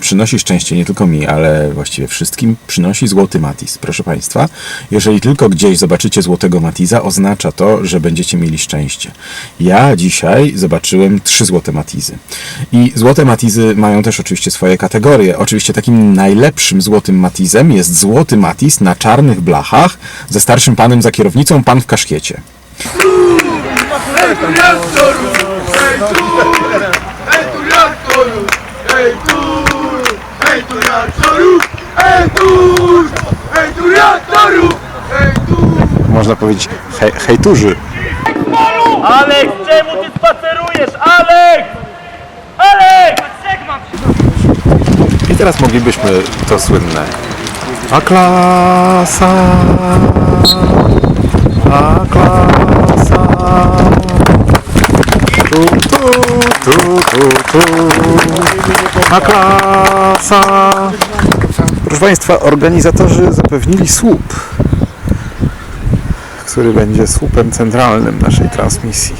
przynosi szczęście nie tylko mi, ale właściwie wszystkim, przynosi złoty Matiz. Proszę Państwa, jeżeli tylko gdzieś zobaczycie złotego Matiza, oznacza to, że będziecie mieli szczęście. Ja dzisiaj zobaczyłem trzy złote Matizy. I złote Matizy mają też oczywiście swoje kategorie. Oczywiście takim najlepszym złotym Matizem jest złoty Matiz na czarnych blachach ze starszym panem za kierownicą, pan w kaszkiecie. Hej tu reaktoru! Hej tu! Hej tu reaktoru! Hej tu! Tu reaktoru! Hej tu! Można powiedzieć hej, hejturzy. Alek, czemu ty spacerujesz? Alek! Alek! I teraz moglibyśmy to słynne. A klasa, a klasa. Tu, tu, tu, tu, tu. A klasa. Proszę Państwa, organizatorzy zapewnili słup, który będzie słupem centralnym naszej transmisji.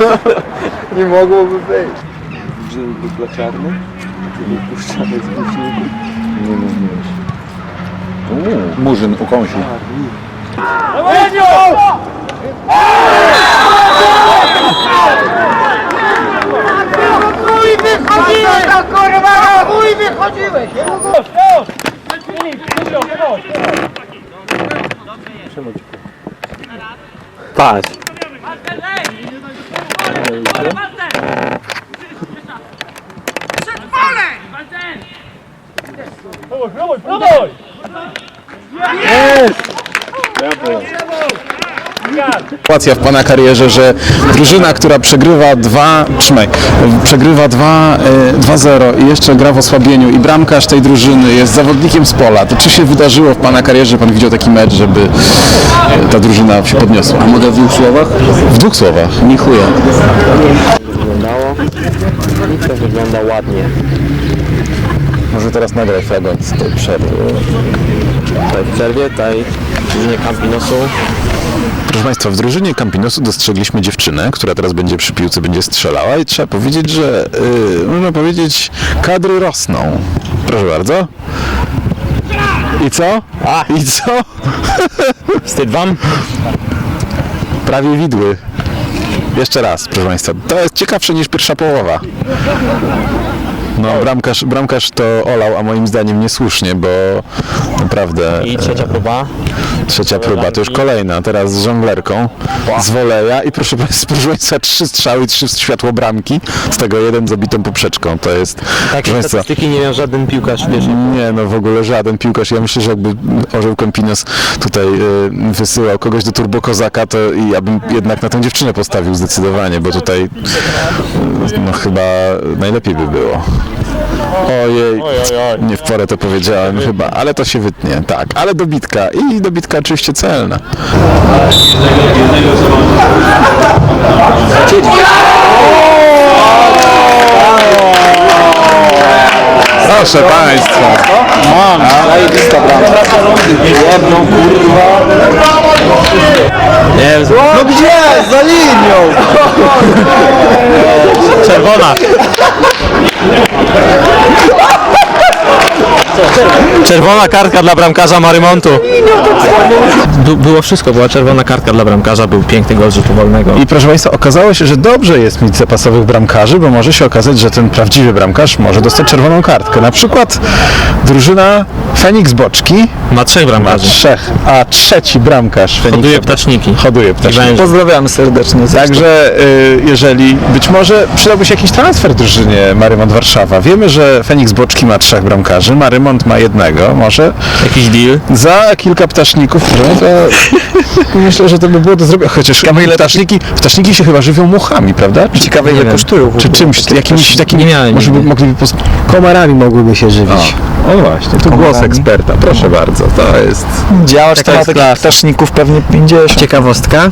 Nie mogłoby być. Był dla czarny? Czy był puszczany z głośników? Nie mówiłeś. Murzyn ukąsił. Chuj wychodziłeś! No kurwa, chuj wychodziłeś! Patrz boicie? Przed pole! Dawaj, dawaj, dawaj! Sytuacja w Pana karierze, że drużyna, która przegrywa 2, trzymaj, przegrywa 2, e, 2-0 i jeszcze gra w osłabieniu i bramkarz tej drużyny jest zawodnikiem z pola, to czy się wydarzyło w Pana karierze, że Pan widział taki mecz, żeby e, ta drużyna się podniosła? A mogę w dwóch słowach? W dwóch słowach. Nie chuja. Wyglądało i to wygląda ładnie. Może teraz nagraj fragment z tej przerwy. Tutaj w przerwie, tutaj w drużynie Campinosu Proszę Państwa, w drużynie Campinosu dostrzegliśmy dziewczynę, która teraz będzie przy piłce, będzie strzelała i trzeba powiedzieć, że yy, można powiedzieć, kadry rosną. Proszę bardzo. I co? A, i co? Wstyd wam? Prawie widły. Jeszcze raz, proszę Państwa. To jest ciekawsze niż pierwsza połowa. No, bramkarz, bramkarz to olał, a moim zdaniem niesłusznie, bo naprawdę I trzecia próba. trzecia próba, to już kolejna, teraz z żonglerką, z woleja i proszę Państwa, proszę Państwa, trzy strzały, trzy światło bramki, z tego jeden z obitą poprzeczką, to jest, proszę Takie Państwa, statystyki nie miał żaden piłkarz w pierwszej nie, no w ogóle żaden piłkarz. Ja myślę, że jakby Orzeł Kępinos tutaj y, wysyłał kogoś do Turbokozaka, to i ja bym jednak na tę dziewczynę postawił zdecydowanie, bo tutaj y, no chyba najlepiej by było. Ojej, nie w porę to powiedziałem chyba, ale to się wytnie, tak, ale dobitka i dobitka oczywiście celna. Proszę Państwa. Mam. Zajebista bramka. Jedną kurwa. Nie wiem. No gdzie? Za linią! Czerwona. Czerwona kartka dla bramkarza Marymontu. Było wszystko, była czerwona kartka dla bramkarza, był piękny gol z rzutu wolnego. I proszę Państwa, okazało się, że dobrze jest mieć zapasowych bramkarzy, bo może się okazać, że ten prawdziwy bramkarz może dostać czerwoną kartkę. Na przykład drużyna Feniks Boczki Ma trzech ma bramkarzy. trzech, a trzeci bramkarz Feniksa Hoduje ptaczniki. hoduje ptaszki. węże. Pozdrawiamy serdecznie. Także y, jeżeli być może przydałby się jakiś transfer drużynie Marymont Warszawa. Wiemy, że Feniks Boczki ma trzech bramkarzy, Marymont ma jednego. Może Jakiś deal. za kilka ptaszników, no to myślę, że to by było do zrobienia. Chociaż ptaszniki, ptaszniki się chyba żywią muchami, prawda? Czy, Ciekawe ile kosztują. czy czymś, jakimiś takimi, Nie miałem może by mogliby. Komarami mogłyby się żywić. O właśnie, tu głos eksperta, proszę bardzo, to jest... Działacz to ma jest takich klasa. ptaszników pewnie 50. Ciekawostka.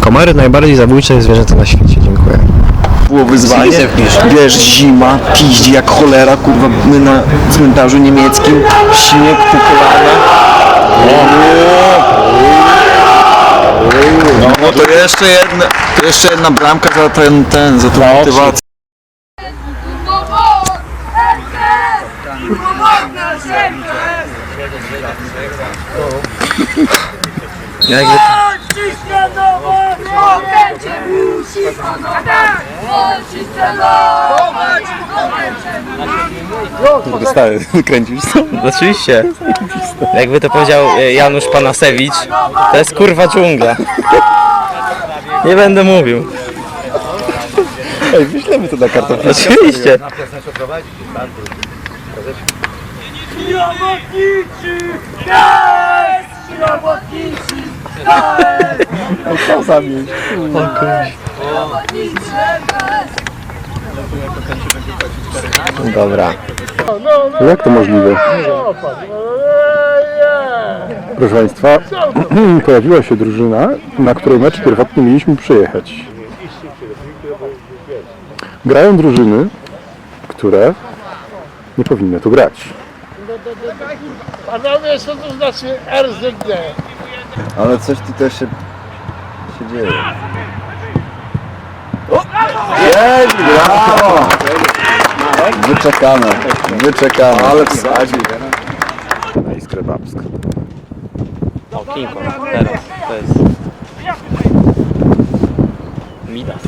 Komary najbardziej zabójcze zwierzęta na świecie. Dziękuję. było wyzwanie. Wiesz, zima, piździ jak cholera, kurwa, my na cmentarzu niemieckim, śnieg po kolana. No, no to jeszcze jedna, to jeszcze jedna bramka za ten, ten, za tą motywację. Kręcisz Oczywiście. Jakby to powiedział e, Janusz Panasewicz, to jest kurwa dżungla. Nie będę mówił. Ej, wyślemy to na kartofle. Oczywiście. Dobra. Jak to możliwe? Proszę Państwa, pojawiła się drużyna, na której mecz pierwotnie mieliśmy przyjechać. Grają drużyny, które nie powinny tu grać. Panowie, co to znaczy RZD? Ale coś tu też się, się dzieje. Jest, brawo! Wyczekane, wyczekane. Ale wsadzi. Na Iskrę Babską. O, King Kong. Teraz. To jest... Midas.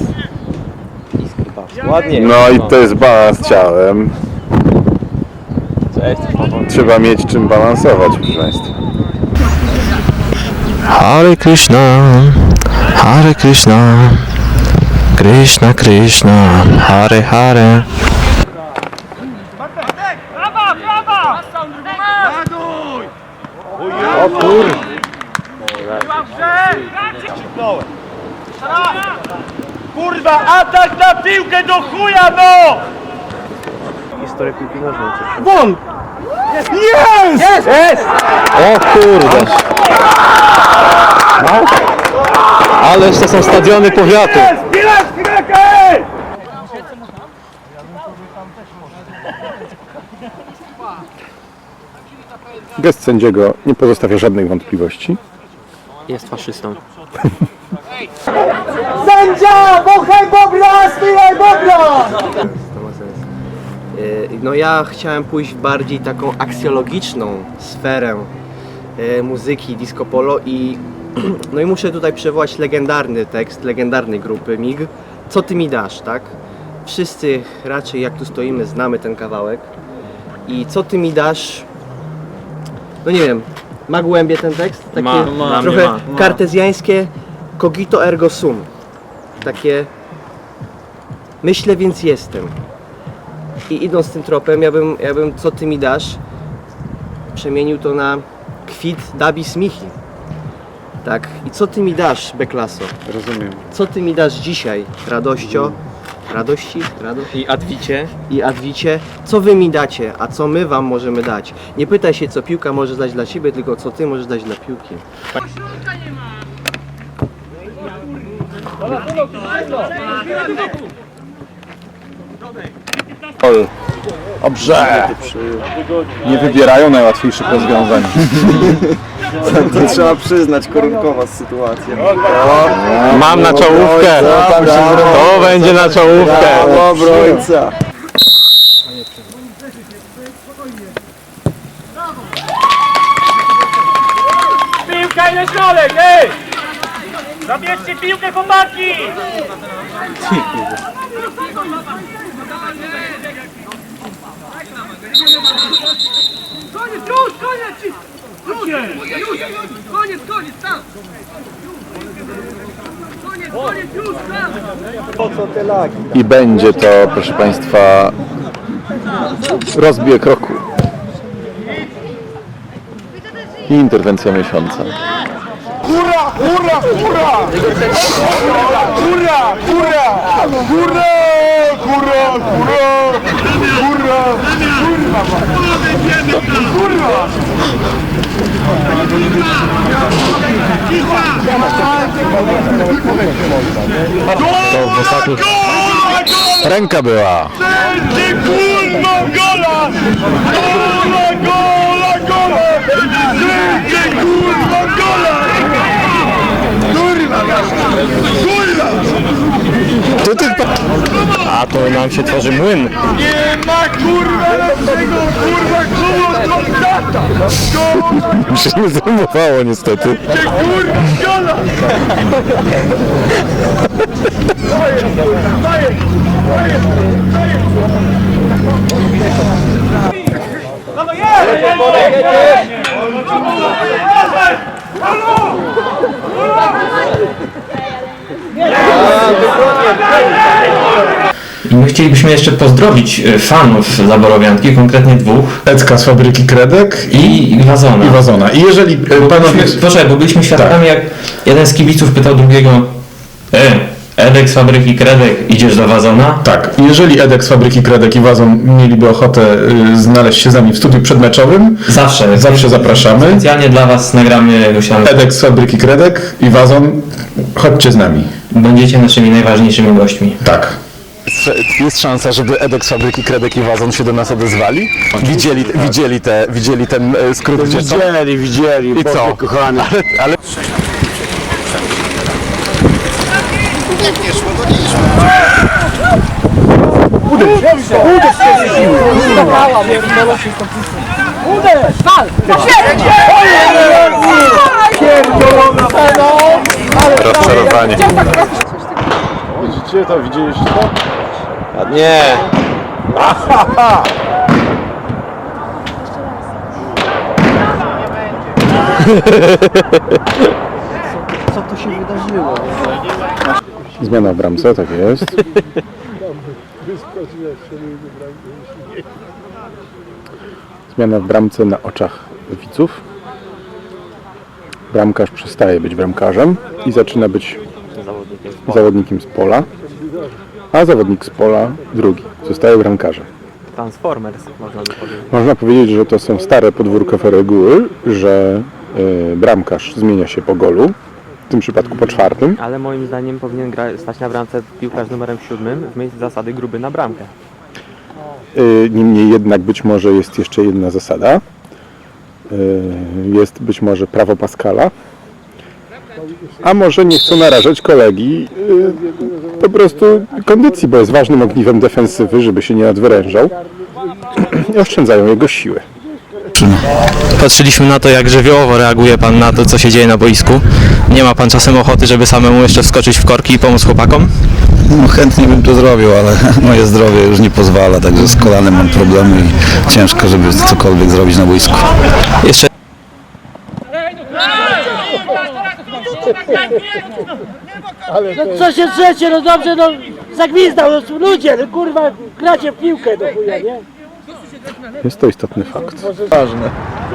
Iskry Paws. Ładnie. No i to jest balans ciałem. Trzeba mieć czym balansować, proszę Państwa. Hare Krishna, Hare Krishna, Krishna Krishna, Hare Hare. Kurwa, atak na piłkę do chuja, no! O kurde. No. Ależ to są stadiony powiatu. Gest sędziego nie pozostawia żadnych wątpliwości. Jest faszystą. Sędzia! Bochaj bobra! Spijaj bobra! No ja chciałem pójść w bardziej taką aksjologiczną sferę e, muzyki disco polo i no i muszę tutaj przywołać legendarny tekst legendarnej grupy MIG. Co ty mi dasz, tak? Wszyscy raczej jak tu stoimy znamy ten kawałek. I co ty mi dasz? No nie wiem, ma głębie ten tekst? Takie Ma, ma, trochę ma. kartezjańskie cogito ergo sum. Takie myślę więc jestem. I idąc tym tropem, ja bym, ja bym co ty mi dasz, przemienił to na kwit dabis michi. Tak. I co ty mi dasz, Beklaso? Rozumiem. Co ty mi dasz dzisiaj, radościo? Radości? Radość? I Adwicie. I Adwicie? Co wy mi dacie, a co my wam możemy dać? Nie pytaj się, co piłka może dać dla ciebie, tylko co ty możesz dać dla piłki. Dobrze. Nie wybierają najłatwiejszych rozwiązań. To trzeba przyznać, korunkowa sytuacja. Mam na czołówkę. To będzie na czołówkę. Obrońca. Piłka i na środek, ej! Zabierzcie piłkę, chłopaki! Koniec, już, koniec! Koniec, koniec! Koniec, koniec, tam! I będzie to, proszę Państwa, rozbieg roku. I interwencja miesiąca. Hurra, hurra! Hurra, hurra! Hurra, hurra, hurra! Hurra, hurra! To w ostatnich Ręka była. Kurwa gola! Gola, gola, gola! Kurwa! Kurwa! Ty, ty, A to nam się tworzy młyn. Nie ma kurwa lepszego kurwa tata! Gola! mi się nie zajmowało niestety. Kurwa gola! I my chcielibyśmy jeszcze pozdrowić e, fanów Zaborowianki, konkretnie dwóch Ecka z fabryki Kredek i Wazona. i Wazona. I jeżeli e, panowie... Byliśmy, proszę, bo byliśmy świadkami, jak jeden z kibiców pytał drugiego E, Edek z fabryki Kredek, idziesz do Wazona? Tak, jeżeli Edek z fabryki Kredek i Wazon mieliby ochotę y, znaleźć się z nami w studiu przedmeczowym, Zawsze. Zawsze zapraszamy. Specjalnie dla Was nagramy tam... Edek z fabryki Kredek i Wazon, chodźcie z nami. Będziecie naszymi najważniejszymi gośćmi. Tak. Jest szansa, żeby Edek z fabryki Kredek i Wazon się do nas odezwali? Widzieli, widzieli, te, widzieli ten e, skrót gdzie? Widzieli, widzieli, I co? kochany. Ale, ale rozczarowanie. Widzicie to? Widzieliście to? Nie. Zmiana w bramce, tak jest. Zmiana w bramce na oczach widzów. Bramkarz przestaje być bramkarzem i zaczyna być zawodnikiem z pola, a zawodnik z pola drugi. Zostaje bramkarzem. Transformers, można by powiedzieć. Można powiedzieć, że to są stare podwórkowe reguły, że y, bramkarz zmienia się po golu, w tym przypadku po czwartym. Ale moim zdaniem powinien gra, stać na bramce piłkarz numerem siódmym w miejscu zasady gruby na bramkę. Y, Niemniej jednak być może jest jeszcze jedna zasada. Y, Jest być może prawo Pascala. A może nie chcą narażać kolegi y, po prostu kondycji, bo jest ważnym ogniwem defensywy, żeby się nie odwyrężał. I oszczędzają jego siły. Patrzyliśmy na to, jak żywiołowo reaguje Pan na to, co się dzieje na boisku. Nie ma Pan czasem ochoty, żeby samemu jeszcze wskoczyć w korki i pomóc chłopakom? No chętnie bym to zrobił, ale moje zdrowie już nie pozwala, także z kolanem mam problemy i ciężko, żeby cokolwiek zrobić na boisku. Jeszcze No co się trzecie, no dobrze, no zagwizdał, no ludzie, no kurwa, gracie w piłkę do chuja, nie? Jest to istotny fakt.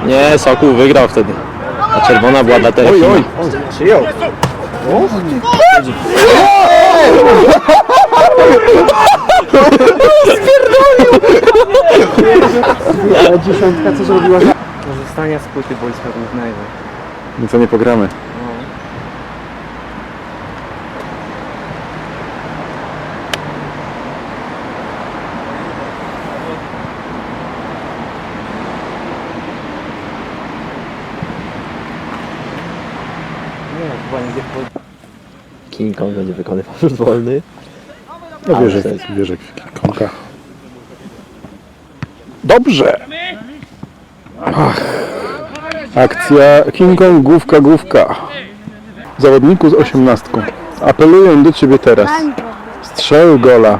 Nie, Sokół wygrał wtedy. A czerwona była dla Terefina. Oj, oj. Korzystania z płyty boiska głównego. No co nie pogramy. King Kong będzie wykonywał rzut wolny. No wierzę, wierzę w Konka. Dobrze! Ach. Akcja King Kong, główka, główka. Zawodniku z osiemnastką. Apeluję do Ciebie teraz. Strzel gola.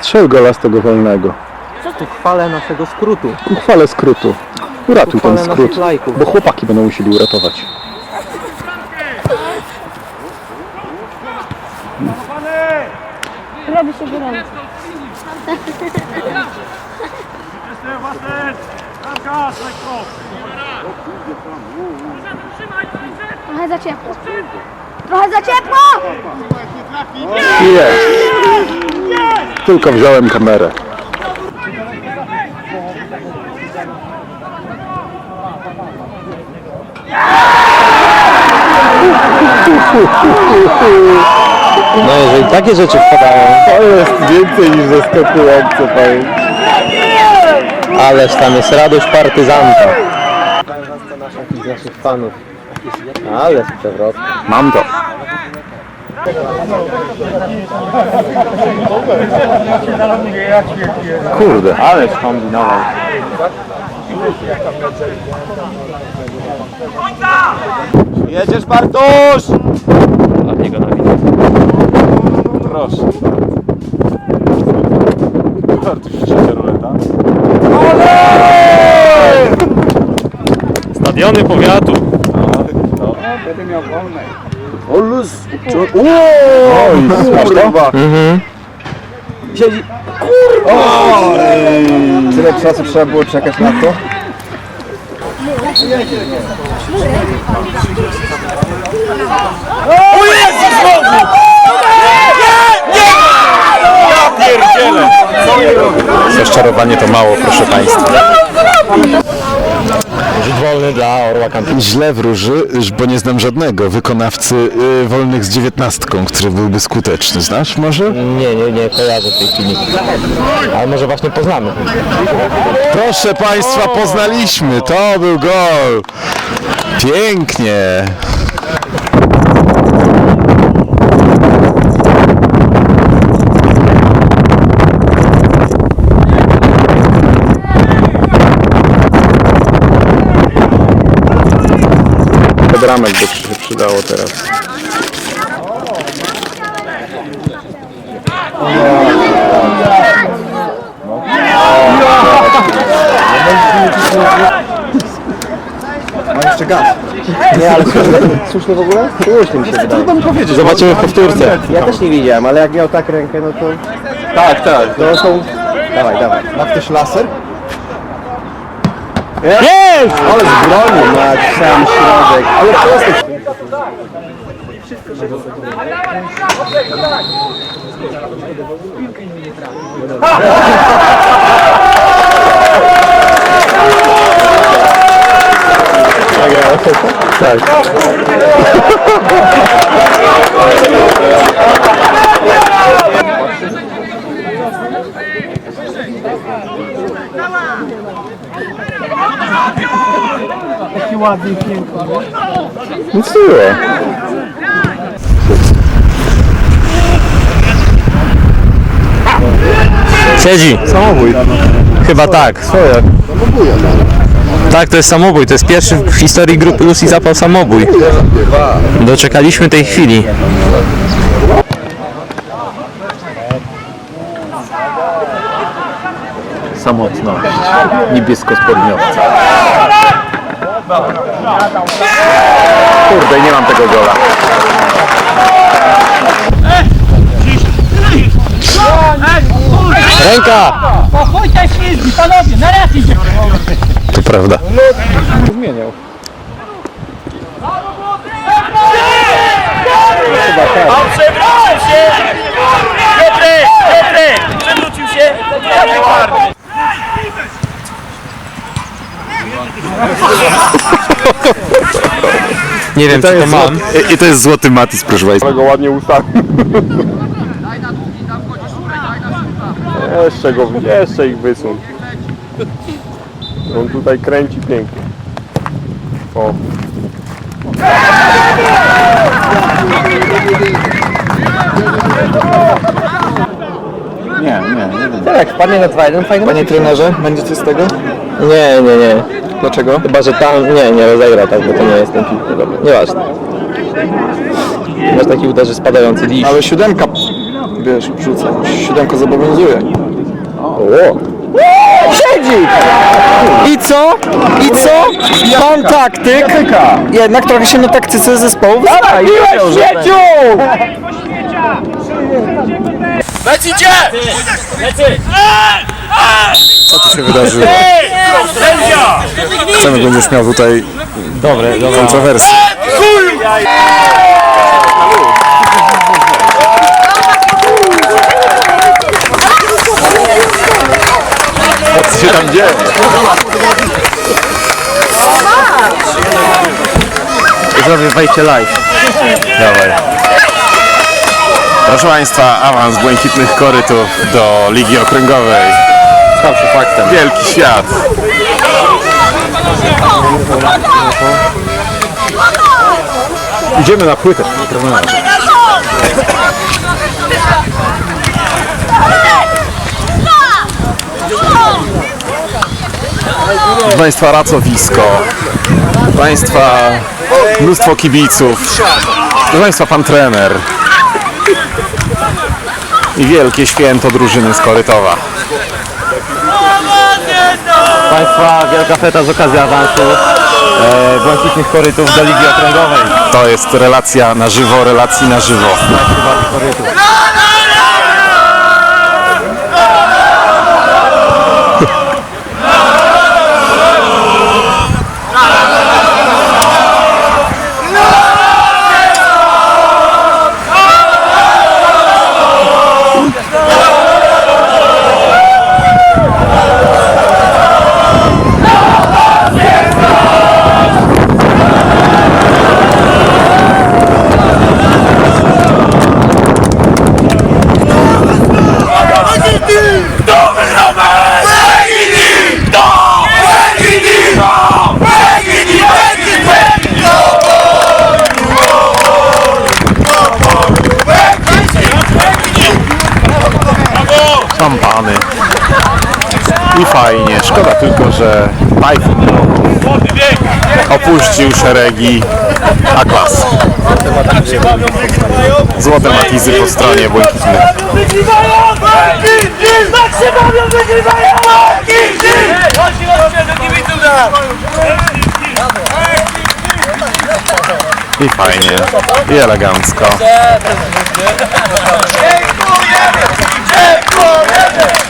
Strzel gola z tego wolnego. Tu chwalę naszego skrótu. Ku chwale skrótu. Uratuj ten Uchwalę skrót, lajków. bo chłopaki będą musieli uratować. Robi się gorąco. Trochę za ciepło. Trochę za ciepło! Jest! Tylko wziąłem kamerę. No jeżeli takie rzeczy wpadają, To jest więcej niż zaskakujące, powiem. ależ tam jest radość partyzanta. Z naszych fanów. Ale z. Mam to. Kurde. Ale skombinował. Jedziesz Bartosz! Dla niego na widzę. Proszę bardzo. Bartosz trzecia ruleta. Stadiony powiatu. Oj, masz to? Tyle czasu trzeba było czekać na to? Rozczarowanie to mało, proszę Państwa. Rzut wolny dla Orła Camping. Źle wróży, bo nie znam żadnego wykonawcy y, wolnych z dziewiętnastką, który byłby skuteczny. Znasz może? Nie, nie, nie kojarzę w tej chwili. Ale może właśnie poznamy. Proszę Państwa, poznaliśmy. To był gol. Pięknie. Bramek by się przydało teraz. Nie, ale słuszny, słuszny w ogóle? Słuszny mi się wydaje. Zobaczymy w powtórce. Ja też nie widziałem, ale jak miał tak rękę, no to... Tak, tak. To są... Dawaj, dawaj. Ma ktoś laser? Jest! Ale zbronił na sam środek. Ale prosto. Nic nie było. Siedzi. Samobój. Chyba tak. Swoje. Tak, to jest samobój. To jest pierwszy w historii grupy Lucy zapał samobój. Doczekaliśmy tej chwili. Samotność. Niebiesko-spodniowca. Kurde, nie mam tego gola. Ręka! To prawda. Zmieniał. Przewrócił się! Piotrek! Piotrek! Przewrócił się! Nie wiem, czy to mam. I, I to jest złoty Matis, proszę Państwa. Ale go ładnie ustawił. Jeszcze go, jeszcze ich wysuń. On tutaj kręci pięknie. O. Nie, nie, nie. Tak, jak wpadnie na 2-1, fajny Panie trenerze, będzie coś z tego? Nie, nie, nie. Dlaczego? Chyba, że tam... Nie, nie rozegra tak, bo to nie jest ten. Dobra, nieważne. Masz taki uderzy spadający liść. Ale siódemka, wiesz, rzuca. Siódemka zobowiązuje. O. Siedzi! I co? I co? Pan taktyk jednak trochę się na taktyce zespołu zna i wiedział, że będzie. Co tu się wydarzyło? Chcemy, będziesz miał tutaj Dobre, dobre. kontrowersje. Co się tam dzieje? Zrobię wejście live. Dawaj. Proszę Państwa, awans błękitnych korytów do Ligi Okręgowej. Stał się faktem. Wielki świat. Idziemy na płytę. Proszę Państwa, racowisko. Państwa, mnóstwo kibiców. Proszę Państwa, pan trener. I wielkie święto drużyny z Korytowa. Państwa, wielka feta z okazji awansu e, błękitnych korytów do Ligi Okręgowej. To jest relacja na żywo, relacji na żywo. Szampany. I fajnie. Szkoda tylko, że Tajfun opuścił szeregi A-klas. Złote matizy po stronie błękitnych. Tak się bawią, wygrywają! I fajnie. I elegancko. Dziękujemy! Dziękujemy!